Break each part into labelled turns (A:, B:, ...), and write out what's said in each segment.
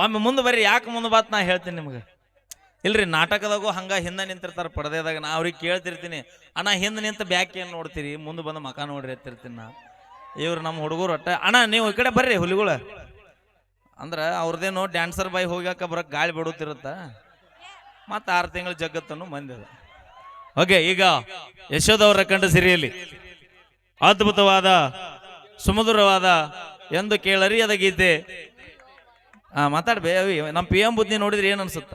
A: ಒಮ್ಮೆ ಮುಂದೆ ಬರ್ರಿ, ಯಾಕೆ ಮುಂದೆ ಬಾತ್ ನಾ ಹೇಳ್ತೀನಿ ನಿಮ್ಗೆ? ಇಲ್ರಿ, ನಾಟಕದಾಗೂ ಹಂಗ ಹಿಂದೆ ನಿಂತಿರ್ತಾರ ಪಡದೇದಾಗ ನಾ ಅವ್ರಿಗೆ ಕೇಳ್ತಿರ್ತೀನಿ. ಅಣ್ಣ, ಹಿಂದೆ ನಿಂತ ಬ್ಯಾಕ್ ಏನು ನೋಡ್ತೀರಿ? ಮುಂದೆ ಬಂದು ಮಕ ನೋಡ್ರಿ ಎತ್ತಿರ್ತೀನಿ ನಾ. ಇವ್ರು ನಮ್ಮ ಹುಡುಗರು ಒಟ್ಟ ಅಣ್ಣ, ನೀವು ಈ ಕಡೆ ಬರ್ರಿ ಹುಲಿಗಳ. ಅಂದ್ರೆ ಅವ್ರದ್ದೇನು ಡ್ಯಾನ್ಸರ್ ಬಾಯ್ ಹೋಗ್ಯಾಕ ಬರೋಕೆ ಗಾಳಿ ಬಿಡುತ್ತಿರುತ್ತ ಮತ್ತೆ ಆರು ತಿಂಗಳ ಜಗತ್ತನ್ನು ಮಂದಿದ ಓಕೆ, ಈಗ ಯಶೋದವ್ರ ಕಂಡ ಸಿರಿಯಲ್ಲಿ ಅದ್ಭುತವಾದ, ಸುಮಧುರವಾದ ಎಂದು ಕೇಳರಿಯದ ಗೀತೆ ಹಾ ಮಾತಾಡ್ಬೇ ಅವಿ ನಮ್ಮ ಪಿ ಎಂ ಬುದ್ಧಿ ನೋಡಿದ್ರೆ ಏನ್ ಅನ್ಸುತ್ತ?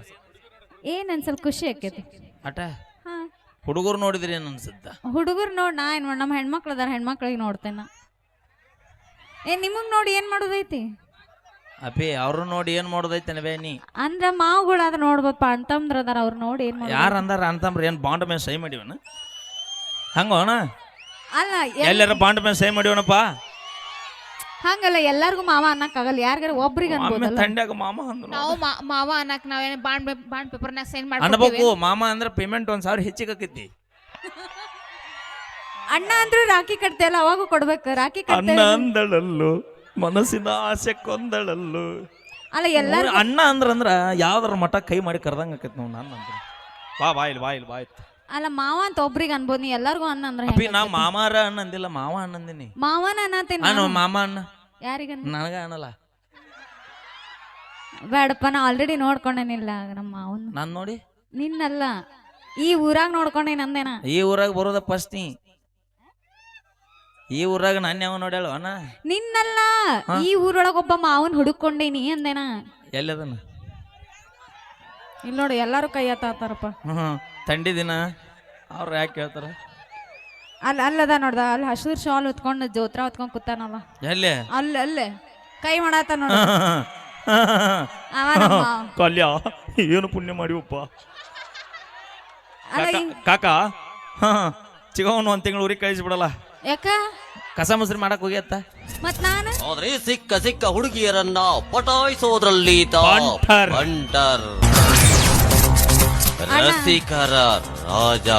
B: ಏನ್ ಅನ್ಸಲ್ ಖುಷಿ ಆಕೈತಿ.
A: ಅಟ
B: ಹಾ.
A: ಹುಡುಗರು ನೋಡಿದ್ರೆ ಏನ್ ಅನ್ಸುತ್ತ?
B: ಹುಡುಗರು ನೋಡ್ ನಾ ಏನ್ ಮಾಡ್ ನಮ್ಮ ಹೆಣ್ಮಕ್ಳು ಅದಾರ ಹೆಣ್ಮಕ್ಳಿಗೆ ನೋಡ್ತೇನ ಏ ನಿಮಗ್ ನೋಡಿ ಏನ್ ಮಾಡೋದೈತಿ?
A: ಅಪಿ ಅವ್ರು ನೋಡಿ ಏನ್ ಮಾಡೋದೈತೆ ಬೇ ನೀ?
B: ಅಂದ್ರ ಮಾವುಗಳು ಅದ ನೋಡ್ಬೋದಪ್ಪ ಅಂತಂದ್ರ ಅದಾರ ಅವ್ರು ನೋಡಿ ಏನ್ ಮಾಡೋದು
A: ಯಾರು ಅಂದಾರ ಅಂತಂದ್ರ ಏನ್ ಬಾಂಡ್ ಮೇಲೆ ಸೈ ಮಾಡಿವನ? ಹಂಗೋಣ
B: ಅಲ್ಲ ಎಲ್ಲರ
A: ಎಲ್ಲಾರ ಬಾಂಡ್ ಮೇಲೆ ಸೈ ಮಾಡಿವನಪ್ಪ?
B: ಹಂಗಲ್ಲ ಎಲ್ಲಾರ್ಗು ಮಾವ ಅನ್ನಕ್ಕಾಗಲ್ಲ ಯಾರಿಗಾರ ಒಬ್ರಿಗೆ ಅನ್ಬೋದಲ್ಲ.
A: ತಂಡ್ಯಾಗ ಮಾಮ ಅಂದ್ರು.
C: ನಾವು ಮಾ- ಮಾವ ಅನ್ನಕ್ ನಾವೇನ ಬಾಂಡ್ ಪೇ- ಬಾಂಡ್ ಪೇಪರ್ನಾಗ ಸೈನ್
A: ಅನ್ಬೇಕು
C: ಮಾಡ್ಬೇಕು
A: ಮಾಮ ಅಂದ್ರೆ ಪೇಮೆಂಟ್ ಒಂದ್ ಸಾವಿರ ಹೆಚ್ಚಿಗೆ ಆಕೈತಿ.
B: ಅಣ್ಣ ಅಂದ್ರೆ ರಾಖಿ ಕಟ್ತೇಲ್ಲ ಅವಾಗೂ ಕೊಡ್ಬೇಕು. ರಾಖಿ ಕಟ್ತೇ
A: ಅಣ್ಣ ಅಂದಳಲ್ಲು ಮನಸ್ಸಿನ ಆಸೆ ಕೊಂದಳಲ್ಲು.
B: ಅಲ್ಲ ಎಲ್ಲಾರು
A: ಅಣ್ಣ ಅಂದ್ರಂದ್ರ ಅಂದ್ರ ಯಾವ್ದಾರ ಮಠ ಕೈ ಮಾಡಿ ಕರ್ದಂಗ ಆಕೈತಿ ನಾವು ನಾನು ಅಂದ್ರೆ. ಬಾ ಬಾ ಇಲ್ಲಿ ಬಾ ಇಲ್ಲಿ ಬಾ ಇಲ್ಲಿ.
B: ಅಲ್ಲ ಮಾವ ಅಂತ ಒಬ್ರಿಗೆ ಅನ್ಬೋದು ನೀ ಎಲ್ಲಾರ್ಗು ಅನ್ನ ಅಂದ್ರೆ
A: ಅಪ್ಪಿ
B: ಹೆಂಗ್
A: ನಾ
B: ಆಕೈತಿ?
A: ಮಾಮಾರ ಅಣ್ಣ ಅಂದಿಲ್ಲ ಮಾವ ಅನ್ನಂದಿನಿ
B: ಮಾವನ ಅನ್ನತೀನಿ
A: ನಾನು. ಮಾಮ ಅಣ್ಣ
B: ಯಾರಿಗ
A: ನನಗ ಅನ್ನಲ್ಲ.
B: ಬೇಡಪ್ಪ ನಾ ಆಲ್ರೆಡಿ ನೋಡ್ಕೊಂಡೇನಿಲ್ಲ ನಮ್ಮ ಮಾವನ್
A: ನಾನ್ ನೋಡಿ.
B: ನಿನ್ನಲ್ಲ. ಈ ಊರಾಗ ನೋಡ್ಕೊಂಡೆ ನಂದೇನ
A: ಈ ಊರಾಗ ಬರೋದ ಫಸ್ಟ್ ನೀ. ಈ ಊರಾಗ ನಾನು ಯಾವ ನೋಡ್ಯಾಳ ಅಣ್ಣ?
B: ನಿನ್ನಲ್ಲ. ಈ ಊರೊಳಗ ಒಬ್ಬ ಮಾವನ್ ಹುಡುಕೊಂಡೇನಿ ಅಂದೇನ?
A: ಎಲ್ಲದನ್ನ
B: ಇಲ್ಲಿ ನೋಡಿ ಎಲ್ಲಾರು ಕೈ ಎತ್ತಾತಾರಪ್ಪ.
A: ಹ್ಮ್. ಥಂಡಿ ದಿನ ಅವ್ರು ಯಾಕೆ ಹೇಳ್ತಾರೆ
B: ಅಲ್ಲ ಅಲ್ಲದ ನೋಡ್ದ ಅಲ್ಲಿ ಹಸಿರು ಶಾಲ್ ಹೊತ್ಕೊಂಡು ಜೋತ್ರ ಹೊತ್ಕೊಂಡ್ ಕೂತಾನಲ್ಲ
A: ಎಲ್ಲಿ?
B: ಅಲ್ಲ ಅಲ್ಲೇ ಕೈ ಮಾಡಾತ ನೋಡ. ಅವ ನಮ್ಮ
A: ಕಲ್ಯ ಏನು ಪುಣ್ಯ ಮಾಡಿವಪ್ಪ.
B: ಅಲ್ಲ
A: ಕಾಕ-
B: ಈ-
A: ಕಾಕ ಹಾ ಚಿಗವನು ಒಂದ್ ತಿಂಗಳು ಊರಿಗೆ ಕಳಿಸ್ಬಿಡಲ್ಲ
B: ಯಾಕ?
A: ಕಸ ಮೊಸರು ಮಾಡಕ್ ಹೋಗ್ಯತ್ತ?
B: ಮತ್ ನಾನು?
D: ಆದ್ರೆ ಸಿಕ್ಕ ಸಿಕ್ಕ ಹುಡುಗಿಯರನ್ನ ಪಟಾಯಿಸೋದ್ರಲ್ಲಿ ತಂಟರ್
A: ಬಂಟರ್.
D: ಬಂಟರ್. ರಸಿಕರ ರಾಜ.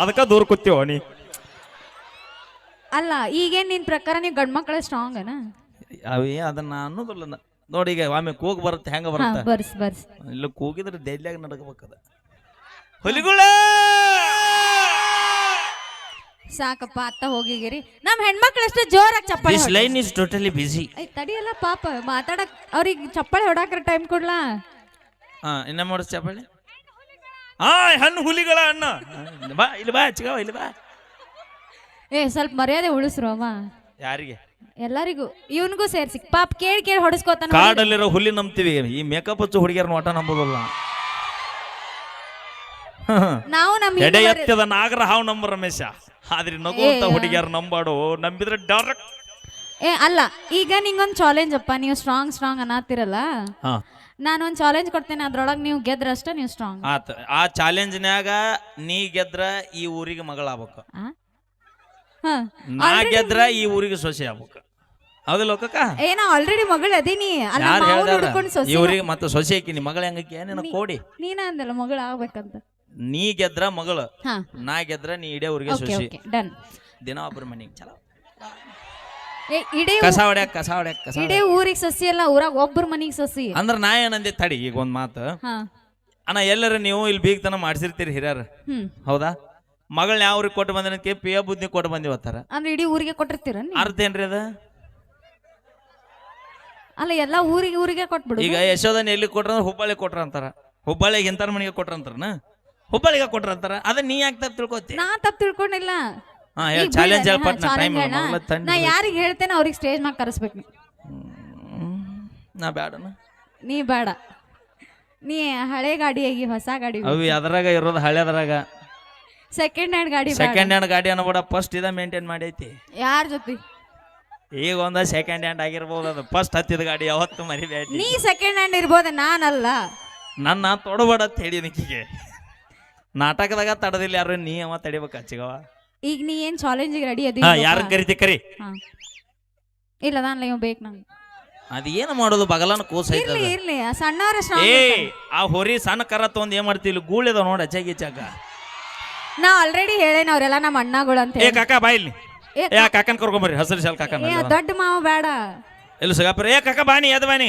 A: ಅದಕ್ಕ ದೂರ ಕೂತೀವ ನೀ.
B: ಅಲ್ಲ ಈಗೇನ್ ನಿನ್ ಪ್ರಕಾರ ನೀವು ಗಂಡ್ ಮಕ್ಕಳ ಸ್ಟ್ರಾಂಗ್ ಅನ
A: ಅವೇ ಅದನ್ನ ಅನ್ನೋದಿಲ್ಲ ನ- ನೋಡಿ ಈಗ ಒಮ್ಮೆ ಕೂಗ್ ಬರುತ್ತೆ ಹೆಂಗ
B: ಹಾ
A: ಬರುತ್ತೆ?
B: ಬರ್ಸ್ ಬರ್ಸ್.
A: ಇಲ್ಲ ಕೂಗಿದ್ರೆ ದೆಲ್ಯಾಗ ನಡಕಬೇಕದ ಹುಲಿಗುಳ
B: ಸಾಕಪ್ಪ ಅತ್ತ ಹೋಗಿಗಿರಿ. ನಮ್ ಹೆಣ್ಮಕ್ಳು ಅಷ್ಟೇ ಜೋರಾಗಿ ಚಪ್ಪಾಳೆ
A: ದಿಸ್
B: ಹೊಡಿ-
A: line is totally busy
B: I ತಡಿಯಲ್ಲ ಪಾಪ ಮಾತಾಡಕ್ ಅವ್ರಿಗೆ ಚಪ್ಪಾಳೆ ಹೊಡಾಕ್ರ ಟೈಮ್ ಕೊಡ್ಲಾ?
A: ಹಾ ಇನ್ನ ಮಾಡಿಸ್ ಚಪ್ಪಳಿ? ಆ ಹಣ್ಣು ಹುಲಿಗಳ ಅಣ್ಣ. ಬಾ ಇಲ್ಲಿ ಬಾ ಚಿಗವ ಇಲ್ಲಿ ಬಾ.
B: ಏ ಸ್ವಲ್ಪ ಮರ್ಯಾದೆ ಉಳಿಸ್ರು ಅಮ್ಮ.
A: ಯಾರಿಗೆ?
B: ಎಲ್ಲರಿಗೂ ಇವನ್ಗೂ ಸೇರ್ಸಿ. ಪಾಪ ಕೇಳಿ ಕೇಳಿ ಹೊಡಿಸ್ಕೋತಾನ
A: ಕಾಡಲ್ಲಿರೋ ಹುಲಿ ನಂಬ್ತೀವಿ. ಈ ಮೇಕಪ್ ಹಚ್ಚು ಹುಡುಗಿಯರ ನೋಟ ನಂಬೋದಲ್ಲ.
B: ನಾವು ನಮ್ಮ
A: ಎಡೆ ಎತ್ತದ ನಾಗರ ಹಾವು ನಂಬ ರಮೇಶ ಆದ್ರೆ ನಗುವಂತ
B: ಅಂತ
A: ಹುಡುಗಿಯರ ನಂಬಾಡು. ನಂಬಿದ್ರೆ ಡೈರೆಕ್ಟ್
B: ಏ ಅಲ್ಲ ಈಗ ನಿಂಗೊಂದು ಚಾಲೆಂಜ್ ಅಪ್ಪ. ನೀವು ಸ್ಟ್ರಾಂಗ್ ಸ್ಟ್ರಾಂಗ್ ಅನ್ನತ್ತಿರಲ್ಲ
A: ಹಾ
B: ನಾನು ಒಂದು ಚಾಲೆಂಜ್ ಕೊಡ್ತೇನೆ ಅದ್ರೊಳಗೆ ನೀವು ಗೆದ್ರಷ್ಟೇ ನೀವು ಸ್ಟ್ರಾಂಗ್
A: ಆತ ಆ ಚಾಲೆಂಜ್ನ್ಯಾಗ ನೀ ಗೆದ್ರ ಈ ಊರಿಗೆ ಮಗಳಾಗ್ಬೇಕು.
B: ಹಾ
A: ನಾ ಗೆದ್ರ ಈ ಊರಿಗೆ ಸೊಸೆ ಆಗ್ಬೇಕು. ಹೌದಿಲ್ಲ ಲೋಕಕ್ಕ?
B: ಏನ ಆಲ್ರೆಡಿ ಮಗಳು ಅದೀನಿ ಅಲ್ಲ
A: ಯಾರು
B: ಮಾವನ್
A: ಹೇಳ್ದಾರ
B: ಹುಡ್ಕೊಂಡ್ ಸೊಸೆ
A: ಈ ಊರಿಗೆ ಮತ್ತೆ ಸೊಸೆ ಹಾಕಿನಿ ಮಗಳ ಹೆಂಗಕ್ಕೆ? ಏನೇನ ಕೋಡಿ.
B: ನೀನ ಅಂದಲ್ಲ ಮಗಳು ಆಗ್ಬೇಕಂತ.
A: ನೀ ಗೆದ್ರ ಮಗಳು.
B: ಹಾ.
A: ನಾ ಗೆದ್ರ ನೀ ಇಡೇ ಊರಿಗೆ
B: ಓಕೆ
A: ಸೊಸೆ.
B: ಓಕೆ ಡನ್
A: ದಿನ ಒಬ್ಬರ ಮನೆಗೆ ಚಲೋ.
B: ಇಡೀ
A: ಕಸ ಹೊಡ್ಯಾಕ ಕಸ ಹೊಡ್ಯಾಕ ಕಸ
B: ಇಡೀ ಊರಿಗೆ ಸಸಿ ಅಲ್ಲ ಊರಾಗ ಒಬ್ಬರ ಮನಿಗೆ ಸಸಿ.
A: ಅಂದ್ರ ನಾ ಏನಂದೆ ತಡಿ ಈಗ ಒಂದ್ ಮಾತು.
B: ಹಾ.
A: ಅಣ್ಣ ಎಲ್ಲರ ನೀವು ಇಲ್ಲಿ ಬೀಗ್ತನ ಮಾಡ್ಸಿರ್ತೀರಿ ಹಿರಿಯರ್.
B: ಹ್ಮ್.
A: ಹೌದಾ? ಮಗಳನ್ನ ಯಾವ ಊರಿಗೆ ಕೊಟ್ಟು ಬಂದನಕ್ಕೆ ಪಿಯ ಬುದ್ಧಿ ಕೊಟ್ಟು ಬಂದಿವತ್ತಾರ
B: ಅಂದ್ರೆ ಇಡೀ ಊರಿಗೆ ಕೊಟ್ಟಿರ್ತೀರ?
A: ಅರ್ಥ ಏನ್ರಿ ಅದ?
B: ಅಲ್ಲ ಎಲ್ಲಾ ಊರಿಗೆ ಊರಿಗೆ ಕೊಟ್ಬಿಡು
A: ಈಗ ಯಶೋದನ್ ಎಲ್ಲಿ ಕೊಟ್ರ ಅಂದ್ರೆ ಹುಬ್ಬಳ್ಳಿ ಕೊಟ್ರ ಅಂತಾರ. ಹುಬ್ಬಳ್ಳಿಗೆ ಎಂತಾರ ಮನೆಗೆ ಕೊಟ್ರ ಅಂತಾರನ? ಹುಬ್ಬಳ್ಳಿಗೆ ಕೊಟ್ರ ಅಂತಾರ. ಅದನ್ನ ನೀ ಯಾಕೆ ತಪ್ಪು ತಿಳ್ಕೊತಿ?
B: ನಾ ತಪ್ಪು ತಿಳ್ಕೊಂಡಿಲ್ಲ.
A: ಹಾ
B: ಈಗ
A: ಚಾಲೆಂಜ್ ಹೇಳ್ಪಟ್
B: ಹಾ,
A: ಟೈಮ್
B: challenge ಅಣ್ಣ.
A: ತಂಡ
B: ನಾ ಯಾರಿಗೆ ಹೇಳ್ತೇನೆ ಅವ್ರಿಗೆ ಸ್ಟೇಜ್ ಮ್ಯಾಗ ಕರೆಸ್ಬೇಕು ನೀ.
A: ನಾ ಬ್ಯಾಡನ
B: ನೀ ಬೇಡ ನೀ ಹಳೆ ಗಾಡಿ ಆಗಿ ಹೊಸ ಗಾಡಿ
A: ಅವು ಅದ್ರಾಗ ಇರೋದು ಹಳೆದ್ರಾಗ
B: ಸೆಕೆಂಡ್ ಹ್ಯಾಂಡ್ ಗಾಡಿ
A: ಸೆಕೆಂಡ್ ಹ್ಯಾಂಡ್ ಗಾಡಿ ಅನ್ನಬೇಡ ಫಸ್ಟ್ ಇದ ಮೇಂಟೈನ್ ಮಾಡೈತಿ.
B: ಯಾರ ಜೊತೆ?
A: ಈಗ ಒಂದ ಸೆಕೆಂಡ್ ಹ್ಯಾಂಡ್ ಆಗಿರ್ಬೋದು ಅದು ಫಸ್ಟ್ ಹತ್ತಿದ ಗಾಡಿ ಯಾವತ್ತು ಮರಿಬೇಡಿ.
B: ನೀ ಸೆಕೆಂಡ್ ಹ್ಯಾಂಡ್ ಇರ್ಬೋದ ನಾನಲ್ಲ.
A: ನನ್ನ ತೊಡಬೇಡ ಅಂತ ಹೇಳಿ ನಿಕ್ಕಿಗೆ ನಾಟಕದಾಗ ತಡದಿಲ್ಲ ಯಾರು ನೀ ಅವ ತಡಿಬೇಕು ಚಿಗವ
B: ಈಗ ನೀ ಏನ್ ಚಾಲೆಂಜ್ ರೆಡಿ ಅದಿ
A: ಹಾ ಯಾರ ಕರಿತಿ ಕರಿ?
B: ಇಲ್ಲ ನಾನು ಇವ್ ಬೇಕು ನಂಗೆ.
A: ಅದ ಏನು ಮಾಡೋದು? ಬಗಲನ ಕೂಸ
B: ಇರ್ಲಿ ಇರ್ಲಿ ಸಣ್ಣವ್ರ
A: ಏ ಆ ಹೊರಿ ಸಣ್ಣ ಕರ ತೊಂದ್ ಏನ್ ಮಾಡ್ತಿ ಇಲ್ಲಿ? ಗೂಳಿದ ನೋಡ ಚಗಿ ಚಗ
B: ನಾ ಆಲ್ರೆಡಿ ಹೇಳೇನ ಅವ್ರೆಲ್ಲ ನಮ್ಮ ಅಣ್ಣಗಳು ಅಂತ
A: ಏ
B: ಹೇಳಿ.
A: ಕಾಕ ಇಲ್ಲಿ.
B: ಏ
A: ಏ ಆ ಕಾಕನ್ ಕರ್ಕೊಂಬರ್ರಿ ಹಸಿರು ಶಾಲ್ ಕಾಕನ್
B: ಏ ದೊಡ್ಡ ಮಾವ ಬೇಡ.
A: ಇಲ್ಲ ಸಿಗಾಪುರ? ಏ ಕಕ್ಕ ಬಾನಿ ಎದ್ ಬಾನಿ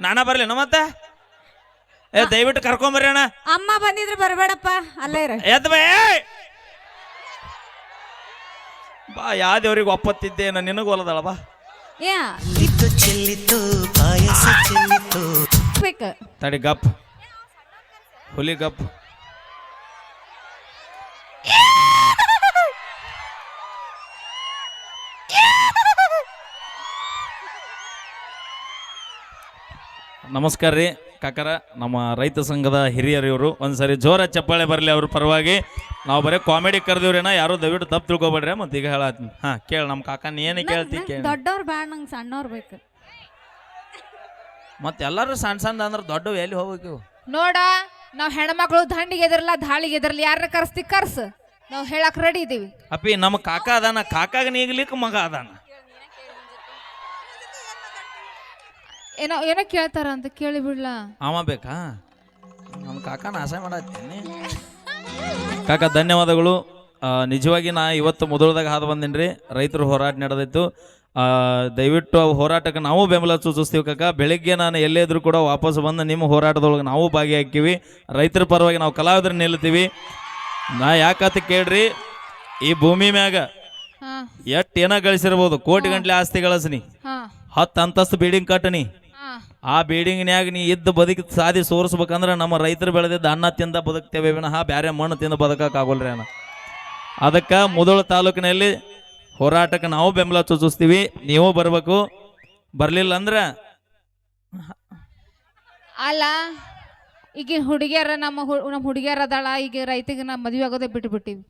A: ನಾನ ಬರ್ಲಿ ನಮ್ಮ ಮತ್ತೆ? ಏ ದಯವಿಟ್ಟು ಕರ್ಕೊಂಬರ್ರಿ ಅಣ್ಣ.
B: ಅಮ್ಮ ಬಂದಿದ್ರೆ ಬರಬೇಡಪ್ಪ. ಅಲ್ಲೇ ಇರ.
A: ಎದ್ ಬಾ! ಬಾ ಯಾವ ದೇವ್ರಿಗೆ ಒಪ್ಪತ್ತಿದ್ದೆ ನಾನು ನಿನಗೆ ಒಲದಳ ಬಾ.
B: ಯಾ.
E: ಚೆಲ್ಲಿತು ಚೆಲ್ಲಿತು ಪಾಯಸ ಚೆಲ್ಲಿತು
B: ಬೇಕು.
A: ತಡಿ ಗಪ್. ಹುಲಿ ಗಪ್. ನಮಸ್ಕಾರ ರೀ. ಕಾಕರ ನಮ್ಮ ರೈತ ಸಂಘದ ಹಿರಿಯರು ಇವರು. ಒಂದ್ಸರಿ ಜೋರ ಚಪ್ಪಾಳೆ ಬರಲಿ ಅವ್ರ ಪರವಾಗಿ. ನಾವು ಬರೀ ಕಾಮಿಡಿ ಕರೆದಿವ್ರೇನ ಯಾರು ದಯವಿಟ್ಟು ತಪ್ಪು ತಿಳ್ಕೊಬೇಡ್ರಿ ಮತ್ತೆ ಈಗ ಹೇಳತ್ತೀನಿ ಹಾ ಕೇಳ ನಮ್ಮ ಕಾಕ ನೀ ಏನು ಕೇಳ್ತಿ ಕೇಳಿ.
B: ದೊಡ್ಡವ್ರು ಬ್ಯಾಡ ನಂಗೆ ಸಣ್ಣವ್ರು ಬೇಕು.
A: ಮತ್ತೆ ಎಲ್ಲರೂ ಸಣ್ಣ ಸಣ್ಣ ಅಂದ್ರೆ ದೊಡ್ಡವು ಎಲ್ಲಿ ಹೋಗ್ಬೇಕು?
C: ನೋಡ ನಾವ್ ಹೆಣ್ಮಕ್ಳು ದಂಡಿಗೆ ಎದಿರಲ್ಲ ಧಾಳಿಗೆ ಎದರ್ಲಿ ಯಾರನ್ನ ಕರ್ಸ್ತಿ ಕರ್ಸ್. ನಾವ್ ಹೇಳಕ್ ರೆಡಿ ಇದೀವಿ.
A: ಅಪ್ಪಿ ನಮ್ಮ ಕಾಕ ಅದಾನ ಕಾಕಾಗ ನೀಗ್ಲಿಕ್ಕೆ ಮಗ ಅದಾನ.
C: ಏನೋ ಏನೋ ಕೇಳ್ತಾರ ಅಂತ ಕೇಳಿ ಬಿಡ್ಲ?
A: ಅವ ಬೇಕಾ? ನಮ್ಮ ಕಾಕನ ಆಸೆ ಮಾಡತ್ತೀನಿ ಕಾಕ ಧನ್ಯವಾದಗಳು. ಆ, ನಿಜವಾಗಿ ನಾ ಇವತ್ತು ಮೊದಲದಾಗ ಹಾದು ಬಂದೇನ್ರಿ. ರೀ ರೈತರು ಹೋರಾಟ ನಡೆದಿತ್ತು. ಆ, ದಯವಿಟ್ಟು ಆ ಹೋರಾಟಕ್ಕೆ ನಾವು ಬೆಂಬಲ ಸೂಚಿಸ್ತೀವಿ ಕಾಕ. ಬೆಳಿಗ್ಗೆ ನಾನು ಎಲ್ಲೇ ಇದ್ರೂ ಕೂಡ ವಾಪಸ್ ಬಂದು ನಿಮ್ಮ ಹೋರಾಟದೊಳಗೆ ನಾವು ಭಾಗಿಯಾಕ್ತೀವಿ ರೈತರ ಪರವಾಗಿ ನಾವು ಕಲಾವಿದರು ನಿಲ್ತೀವಿ ನಾ ಯಾಕಂತ ಕೇಳ್ರಿ ಈ ಭೂಮಿ ಮ್ಯಾಗ
C: ಹಾ.
A: ಎಷ್ಟು ಏನ ಗಳಿಸಿರ್ಬೋದು? ಕೋಟಿ ಗಂಟ್ಲೆ ಆಸ್ತಿ ಗಳಿಸ್ನಿ.
C: ಹಾ.
A: ಹತ್ತು ಅಂತಸ್ತು ಬಿಲ್ಡಿಂಗ್ ಕಟ್ಟನಿ. ಆ ಬಿಲ್ಡಿಂಗ್ನ್ಯಾಗ ನೀ ಇದ್ದ ಬದುಕಿ ಸಾಧಿ ಸೋರಿಸ್ಬೇಕಂದ್ರೆ ನಮ್ಮ ರೈತರು ಬೆಳೆದಿದ್ದ ಅನ್ನ ತಿಂದ ಬದುಕ್ತೇವೆ ವಿನಃ ಬ್ಯಾರೆ ಮಣ್ಣು ತಿಂದು ಬದುಕಕ್ಕಾಗಲ್ರಿ ಅಣ್ಣ. ಅದಕ್ಕೆ ಮುದೋಳ ತಾಲೂಕಿನಲ್ಲಿ ಹೋರಾಟಕ್ಕೆ ನಾವು ಬೆಂಬಲ ಸೂಚಿಸ್ತೀವಿ. ನೀವು ಬರಬೇಕು. ಬರಲಿಲ್ಲ ಅಂದ್ರೆ
C: ಅಲ್ಲ, ಈಗಿನ ಹುಡುಗಿಯರ ನಮ್ಮ ನಮ್ಮ ಹುಡುಗಿಯರ ಅದಾಳ, ಈಗ ರೈತಿಗೆ ನಾವು ಮದುವೆ ಆಗೋದೇ ಬಿಟ್ಟು ಬಿಟ್ಟಿವಿ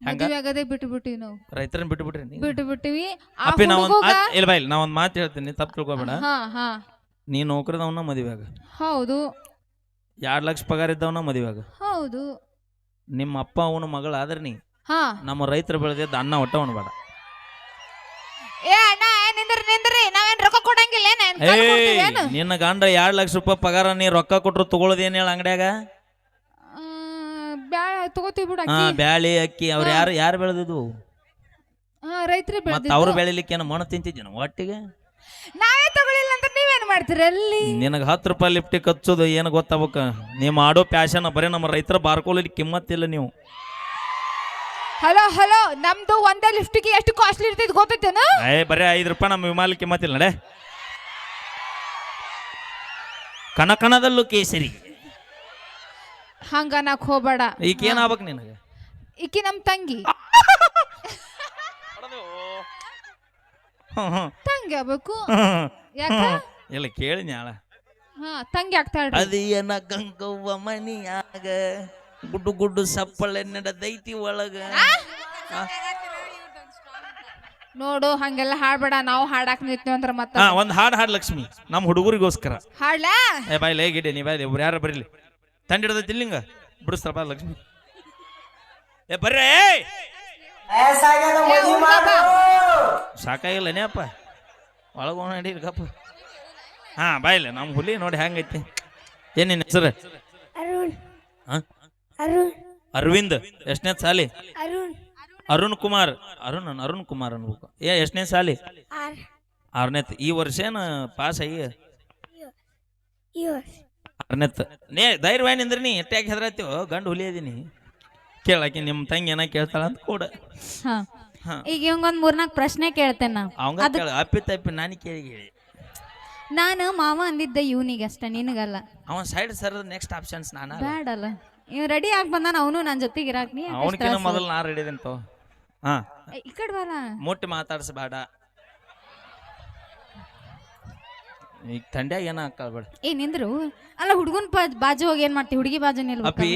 A: ಹೆಂಗ?
C: ಮದ್ವೆ ಆಗೋದೇ ಬಿಟ್ಟು ಬಿಟ್ಟಿವಿ ನಾವು.
A: ರೈತರನ್ನ ಬಿಟ್ಟು ಬಿಟ್ರಿ ನೀವು
C: ಬಿಟ್ಟು ಬಿಟ್ಟಿವಿ ಆ
A: ಅಪ್ಪಿ ನಾ ಒಂದು
C: ಹುಡುಗ
A: ಇಲ್ಲ ಬಾ ಇಲ್ಲ ನಾ ಒಂದು ಮಾತು ಹೇಳ್ತೀನಿ ತಪ್ಪು ತಿಳ್ಕೊಬೇಡ.
C: ಹಾ ಹಾ.
A: ನೀ ನೌಕರದವನ ಮದುವೆ ಆಗ.
C: ಹೌದು.
A: ಎರಡು ಲಕ್ಷ ಪಗಾರ ಇದ್ದವನ ಮದುವೆಯಾಗ
C: ಹೌದು.
A: ನಿಮ್ಮ ಅಪ್ಪ ಅವನ ಮಗಳ ಆದ್ರೆ ನೀ
C: ಹಾ.
A: ನಮ್ಮ ರೈತರ ಬೆಳೆದಿದ್ದ ಅನ್ನ ಹೊಟ್ಟ ಉಣ್ಬೇಡ.
C: ಏ ಅಣ್ಣ ಏ ನಿಂದ್ರಿ ನಿಂದ್ರಿ. ನಾವೇನ್ ರೊಕ್ಕ ಕೊಡಂಗಿಲ್ಲ ಏನ್? ಏನ್ ಕಲ್ಲ್ ಕೊಡ್ತೀವಿ ಏನು?
A: ನಿನ್ನ ಗಂಡ ಎರಡು ಲಕ್ಷ ರೂಪಾಯಿ ಪಗಾರ ನೀ ರೊಕ್ಕ ಕೊಟ್ರು ತಗೊಳ್ಳೋದೇನು ಹೇಳ ಅಂಗಡ್ಯಾಗ?
C: ತಗೋತೀವಿ ಬಿಡು
A: ಹಾ ಬ್ಯಾಳಿ ಅಕ್ಕಿ ಅವ್ರ ಯಾರು ಯಾರು ಬೆಳೆದಿದ್ವು
C: ಹಾ ರೈತರೇ
A: ಮತ್ತ
C: ಬೆಳೆದಿದ್ದು.
A: ಅವ್ರು ಬೆಳಿಲಿಕ್ಕೆ ಏನು ಮಣ್ಣು ತಿಂತಿದ್ದೀನ ಒಟ್ಟಿಗೆ?
C: ನಾವೇ ತಗೊಳಿಲ್ಲ ಅಂತ ನೀವೇನ್ ಮಾಡ್ತೀರಿ ಅಲ್ಲಿ?
A: ನಿನಗೆ ಹತ್ತು ರೂಪಾಯಿ ಲಿಫ್ಟಿಗೆ ಹಚ್ಚೋದು ಏನು ಗೊತ್ತಾಗ ನೀವು ಮಾಡೋ ಪ್ಯಾಶನ್ ಬರೀ ನಮ್ಮ ರೈತರ ಬಾರ್ಕೊಳ್ಳಿ ಕಿಮ್ಮತ್ತಿಲ್ಲ ನೀವು.
C: ಹಲೋ ಹಲೋ ನಮ್ದು ಒಂದೇ ಲಿಫ್ಟಿಗೆ ಎಷ್ಟು ಕಾಸ್ಟ್ಲಿ ಇರ್ತೈತಿ ಗೊತ್ತೈತೇನು?
A: ಏ ಬರೀ ಐದು ರೂಪಾಯಿ ನಮ್ಮ ವಿಮಾನ ಕಿಮ್ಮತ್ತಿಲ್ಲ ನಡೆ. ಕಣ ಕಣದಲ್ಲೂ ಕೇಸರಿ.
C: ಹಂಗ ನಾಕ್ ಹೋಗ್ಬೇಡ.
A: ಈಗ ಏನಾಗ್ಬೇಕು ನಿನಗೆ?
C: ಈಕಿ ನಮ್ ತಂಗಿ.
A: ಹ್ಮ್ ಹ್ಮ್.
C: ತಂಗಿ ಆಗ್ಬೇಕು.
A: ಹ್ಮ್.
C: ಯಾಕ?
A: ಇಲ್ಲ ಕೇಳಿ ನ್ಯಾಳ
C: ಹಾ ತಂಗಿ ಆಗ್ತಾಳ್ರಿ
A: ಅದೇನ ಗಂಗವ್ವ ಮನಿಯಾಗ ಗುಡ್ಡು ಗುಡ್ಡು ಸಪ್ಪಳೆ ನಡೆದೈತಿ ಒಳಗ. ಆ?
C: ನೋಡು ಹಂಗೆಲ್ಲ ಹಾಡ್ಬೇಡ. ನಾವು ಹಾಡಾಕ್ ನಿಂತೀವಿ ಅಂದ್ರ ಮತ್ತ
A: ಹಾ ಒಂದ್ ಹಾಡ್ ಹಾಡ್ ಲಕ್ಷ್ಮಿ ನಮ್ಮ ಹುಡುಗರಿಗೋಸ್ಕರ.
C: ಹಾಡ್ಲಾ?
A: ಏ ಬಾಯ್ಲೆ ಗಿಡಿ ನೀ ಬಾಯ್ಲೆ ಒಬ್ರು ಯಾರು ಬರಲಿ? ತಂಡ ಹಿಡ್ದೈತಿ ಇಲ್ಲಿಂಗ ಬಿಡಿಸ್ತಾರಪ್ಪ ಲಕ್ಷ್ಮಿ. ಏ ಬರ್ರಿ. ಸಾಕಾಗಿಲ್ಲನೇ ಅಪ್ಪ. ಒಳಗ ಕಪ್ಪ ಹಾ ಬಾಯಿಲ್ಲ ನಮ್ಮ ಹುಲಿ ನೋಡಿ ಹೆಂಗೈತಿ. ಏನೇನು ನಿನ್ನ ಹೆಸರು?
F: ಅರುಣ್.
A: ಹಾ?
F: ಅರುಣ್.
A: ಅರವಿಂದ್. ಎಷ್ಟನೇ ಸಾಲಿ?
F: ಅರುಣ್.
A: ಅರುಣ್ ಕುಮಾರ್. ಅರುಣ್ ಅರುಣ್ ಕುಮಾರ್ ಅನ್ಬೇಕು. ಏ ಎಷ್ಟನೇ ಸಾಲಿ?
F: ಆರ್ನೇತ್
A: ಆರನೇತ್ ಈ ವರ್ಷ ಏನು ಪಾಸ್ ಆಗಿ?
F: ಯೋಸ್
A: ಆರನೇತ್ ನೇ ಧೈರ್ಯ ನಿಂದ್ರಿ ನೀ ಎಟ್ಟಾಗಿ ಹೆದರತ್ತೀವೋ ಗಂಡು ಹುಲಿ ಅದೀನಿ ಕೇಳಾಕಿ ನಿಮ್ಮ ತಂಗಿ ಏನ ಕೇಳ್ತಾಳ ಅಂತ ಕೂಡ.
B: ಹಾ.
A: ಹಾ.
B: ಈಗ ಇವಂಗೊಂದ್ ಮೂರ್ನಾಲ್ಕು ಪ್ರಶ್ನೆ ಕೇಳ್ತೇನೆ ನಾ
A: ಅವಂಗ ಕೇಳ. ಅಪ್ಪಿ ತಪ್ಪಿ ನಾನು ಕೇಳಿ ಕೇಳಿ
B: ನಾನು ಮಾವ ಅಂದಿದ್ದೆ ಇವನಿಗೆ ಅಷ್ಟ ನಿನಗಲ್ಲ.
A: ಅವನ್ ಸೈಡ್ ಸರ್ ನೆಕ್ಸ್ಟ್ ಆಪ್ಷನ್ಸ್ ನಾನು
B: ಬ್ಯಾಡಲ್ಲ. ಇವ್ ರೆಡಿ ಆಗಿ ಬಂದಾನ ಅವನು ನನ್ನ ಜೊತೆಗೆ ಇರಾಕ್. ನೀ ಯಾಕ್
A: ಅವನಕಿನ? ಮೊದಲು ನಾ ರೆಡಿ ತೋ. ಹಾ.
B: ಏ, ಈ ಕಡೆ ಬರ
A: ಮುಟ್ಟಿ ಮಾತಾಡ್ಸಬೇಡ ಈಗ ತಂಡ್ಯಾಗ ಏನ ಹಾಕಲ್ಬೇಡ
B: ಏ ನಿಂದ್ರು? ಅಲ್ಲ ಹುಡುಗನ್ ಬಾಜು ಹೋಗಿ ಏನ್ ಮಾಡ್ತಿ? ಹುಡುಗಿ ಬಾಜು ನಿಲ್ಬೇಕು?
A: ಅಪ್ಪಿ.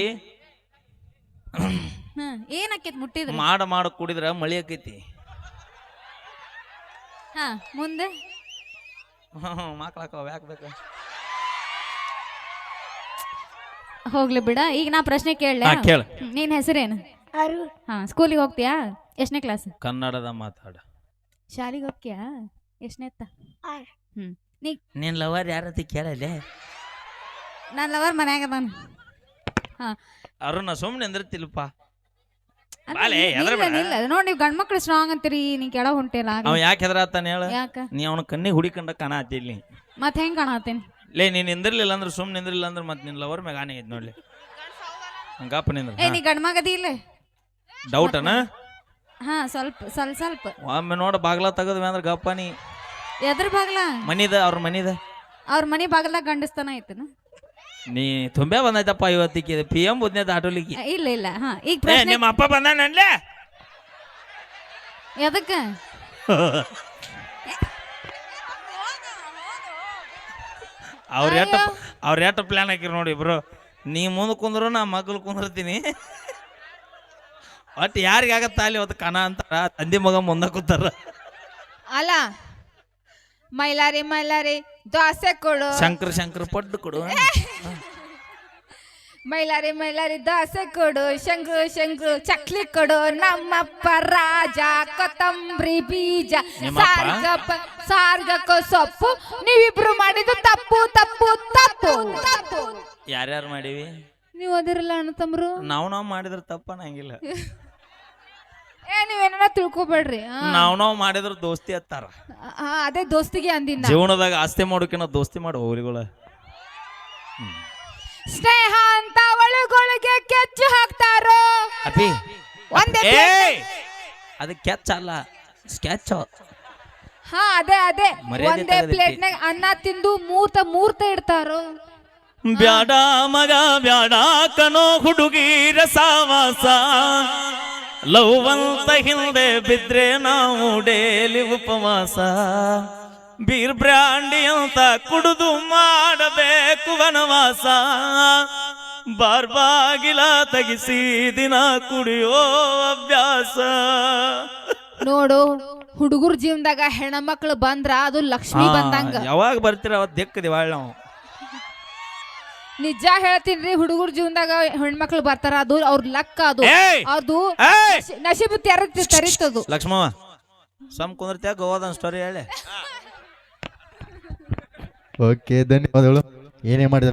B: ಹಾ ಏನಾಕೈತ್ ಮುಟ್ಟಿದ್ರು?
A: ಮಾಡ ಮಾಡ ಕುಡಿದ್ರ ಮಳಿ ಆಕೈತಿ.
B: ಹಾ ಮುಂದೆ?
A: ಮಕ್ಳಾಕವ ಯಾಕೆ ಬೇಕು?
B: ಹೋಗ್ಲಿ ಬಿಡ ಈಗ ನಾ ಪ್ರಶ್ನೆ ಕೇಳಲೆ?
A: ನೀನ್ ಕೇಳ.
B: ನಿನ್ ಹೆಸರೇನು? ಹಾ ಸ್ಕೂಲಿಗೆ ಹೋಗ್ತೀಯಾ? ಎಷ್ಟನೇ ಕ್ಲಾಸ್?
A: ಕನ್ನಡದ ಮಾತಾಡ.
B: ಶಾಲಿಗೆ ಹೋಗ್ತೀಯಾ? ಎಷ್ಟನೇತ್ತ
F: ಆರ್.
B: ಹ್ಮ್. ನೀ
A: ನಿನ್ ಲವರ್ ಯಾರತಿ ಕೇಳಲೆ
B: ನನ್ನ ಲವರ್ ಮನ್ಯಾಗ ಅದಾನ. ಹಾ.
A: ಅರುಣ ಸುಮ್ಮನೆ ಅಂದಿರ್ತಿಲ್ಪ ಬಾಲೆ, ಬೇಡ.
B: ನಿಲ್ಲ. ನೋಡಿ ನೀವು ಗಂಡ್ ಮಕ್ಳು ಸ್ಟ್ರಾಂಗ್ ಅಂತೀರಿ ನೀ ಕೆಳ ಹೊಂಟಿಲ್ಲ
A: ಅವ ಯಾಕೆ ಹೆದರಾತಾನ ಹೇಳ?
B: ಯಾಕ?
A: ನೀ ಅವನ ಕಣ್ಣಿಗೆ ಹುಡಿಕಂಡ ಕಣ ಹತ್ತಿರ್ಲಿ
B: ಮತ್ ಹೆಂಗ್ ಕಾಣತ್ತೇನಿ?
A: ಲೇ ನೀನ್ ನಿಂದಿರ್ಲಿಲ್ಲ ಅಂದ್ರೆ ಸುಮ್ ನಿಂದ್ರಿಲ್ಲ ಅಂದ್ರೆ ಮತ್ತೆ ನಿನ್ನ ಲವರ್ ಮ್ಯಾಗ ಆನೆ ಐತ್ ನೋಡ್ಲಿ. ಹಂಗಪ್ಪ
B: ಏ
A: ನಿಂದ್ರ
B: ನೀ ಗಂಡ್ ಮಗದಿ ಇಲ್ಲ?
A: ಡೌಟ್ ಅನ?
B: ಹಾ ಸ್ವಲ್ಪ ಸ್ವಲ್ಪ ಸ್ವಲ್ಪ.
A: ಒಮ್ಮೆ ನೋಡ ಬಾಗ್ಲ ತೆಗದ್ವಿ ಅಂದ್ರೆ ಗಪ್ಪ ನೀ.
B: ಎದ್ರ ಬಾಗ್ಲ?
A: ಮನಿದ ಅವ್ರ ಮನಿದ?
B: ಅವ್ರ ಮನಿ ಬಾಗಲ್ದಾಗ ಗಂಡಸ್ತನ ಐತನ?
A: ನೀ ತುಂಬೆ ಬಂದೈತಪ್ಪ ಇವತ್ತಿಗೆ ಪಿ ಎಂ ಬುದ್ನೇದ ಆಟೋಲಿಕ್ಕೆ
B: ಇಲ್ಲ ಇಲ್ಲ ಹಾ ಈಗ
A: ಏ
B: ಪ್ರಶ್ನೆ
A: ನಿಮ್ಮ ಅಪ್ಪ ಬಂದಾನಲ್ಲೇ
B: ಎದಕ್ಕ?
A: ಅವ್ರ ಎಟ್ಟ ಅವ್ರ ಎಟ್ಟ ಪ್ಲಾನ್ ಹಾಕಿರ್ ನೋಡಿ ಇಬ್ರು ನೀ ಮುಂದೆ ಕುಂದ್ರು ನಾ ಮಗಲು ಕುಂದಿರ್ತೀನಿ. ಒಟ್ಟು ಯಾರಿಗಾಗತ್ತ ಅಲ್ಲಿ ಅವತ್ತು ಕಣ ಅಂತಾರ ತಂದೆ ಮಗ ಮುಂದೆ ಕೂತಾರ.
C: ಅಲ್ಲ ಮೈಲಾರಿ ಮೈಲಾರಿ ದೋಸೆ ಕೊಡು.
A: ಶಂಕರ್ ಶಂಕರ್ ಪಡ್ಡು ಕೊಡು.
C: ಮೈಲಾರಿ ಮೈಲಾರಿ ದೋಸೆ ಕೊಡು. ಶಂಕು ಶಂಕು ಚಕ್ಲಿ ಕೊಡು. ನಮ್ಮಪ್ಪ ರಾಜ ಕೊತ್ತಂಬ್ರಿ ಬೀಜ
A: ನಿಮ್ಮಪ್ಪ?
C: ಸಾರ್ಗಪ್ಪ ಸಾರ್ಗಕ್ಕೋ ಸೊಪ್ಪು. ನೀವಿಬ್ರು ಮಾಡಿದ್ದು ತಪ್ಪು ತಪ್ಪು ತಪ್ಪು. ತಪ್ಪು
A: ಯಾರ್ಯಾರು ಮಾಡೀವಿ?
C: ನೀವು ಅದಿರಲ್ಲ ಅಣ್ಣ ತಮ್ರು?
A: ನಾವು ನಾವು ಮಾಡಿದ್ರೆ ತಪ್ಪ ನಂಗಿಲ್ಲ
C: ತಿಳ್ಕೊಬೇಡ್ರಿ.
A: ನಾವ್ ನಾವ್ ಮಾಡಿದ್ರ ದೋಸ್ತಿ ಹತ್ತಾರ.
C: ಆ, ಅದೇ ದೋಸ್ತಿಗೆ ಅಂದಿನ
A: ಜೀವನದಾಗ ಆಸ್ತಿ ಮಾಡೋಕಿನ ದೋಸ್ತಿ ಮಾಡು ಹೋಗ್ಲಿಗಳ
C: ಸ್ನೇಹ ಅಂತ ಒಳಗೊಳಗೆ ಕೆಚ್ಚ ಹಾಕ್ತಾರೋ?
A: ಅಪಿ
C: ಒಂದೇ
A: ಏಯ್! ಅದು ಕೆಚ್ಚ ಅಲ್ಲ ಸ್ಕೆಚ್
C: ಹಾ ಅದೇ ಅದೇ.
A: ಮರ್ಯಾದೆ
C: ಒಂದೇ. ಪ್ಲೇಟ್ನಾಗ ಅನ್ನ ತಿಂದು ಮೂರ್ತ ಮೂರ್ತ ಇಡ್ತಾರೋ?
A: ಬ್ಯಾಡ ಮಗ ಬ್ಯಾಡ ಕನೋ ಹುಡುಗಿ ಸಾವಾಸ. ಲವ್ ಅಂತ ಹಿಂದೆ ಬಿದ್ರೆ ನಾವು ಡೇಲಿ ಉಪವಾಸ. ಬೀರ್ ಬ್ರ್ಯಾಂಡಿ ಅಂತ ಕುಡಿದು ಮಾಡಬೇಕು ವನವಾಸ. ಬಾರ್ಬಾಗಿಲ ತೆಗಿಸಿ ದಿನ ಕುಡಿಯೋ ಅಭ್ಯಾಸ.
C: ನೋಡು ಹುಡುಗರ ಜೀವನದಾಗ ಹೆಣ್ಮಕ್ಳು ಬಂದ್ರ ಅದು ಲಕ್ಷ್ಮಿ ಬಂದಂಗ.
A: ಯಾವಾಗ ಬರ್ತೀರ ಅವತ್ತು ದಿಕ್ಕದಿ ನಾವು
C: ನಿಜ ಹೇಳ್ತೀನಿ ಹುಡುಗರ ಜೀವನದಾಗ ಹೆಣ್ಮಕ್ಳು ಬರ್ತಾರ ಅದು ಅವ್ರ ಲಕ್ಕ ಅದು
A: ಏಯ್!
C: ಅದು
A: ಏಯ್!
C: ನಶಿ- ನಶೀಬು ತೆರ ತರಿತದು
A: ಲಕ್ಷ್ಮವ ಸಮ್ ಕುಂದಿರ್ತ್ಯಾ ಗೋವಾದ ಸ್ಟೋರಿ ಹೇಳಿ
G: ಓಕೆ ಧನ್ಯವಾದಗಳು ಏನೇ ಮಾಡಿದ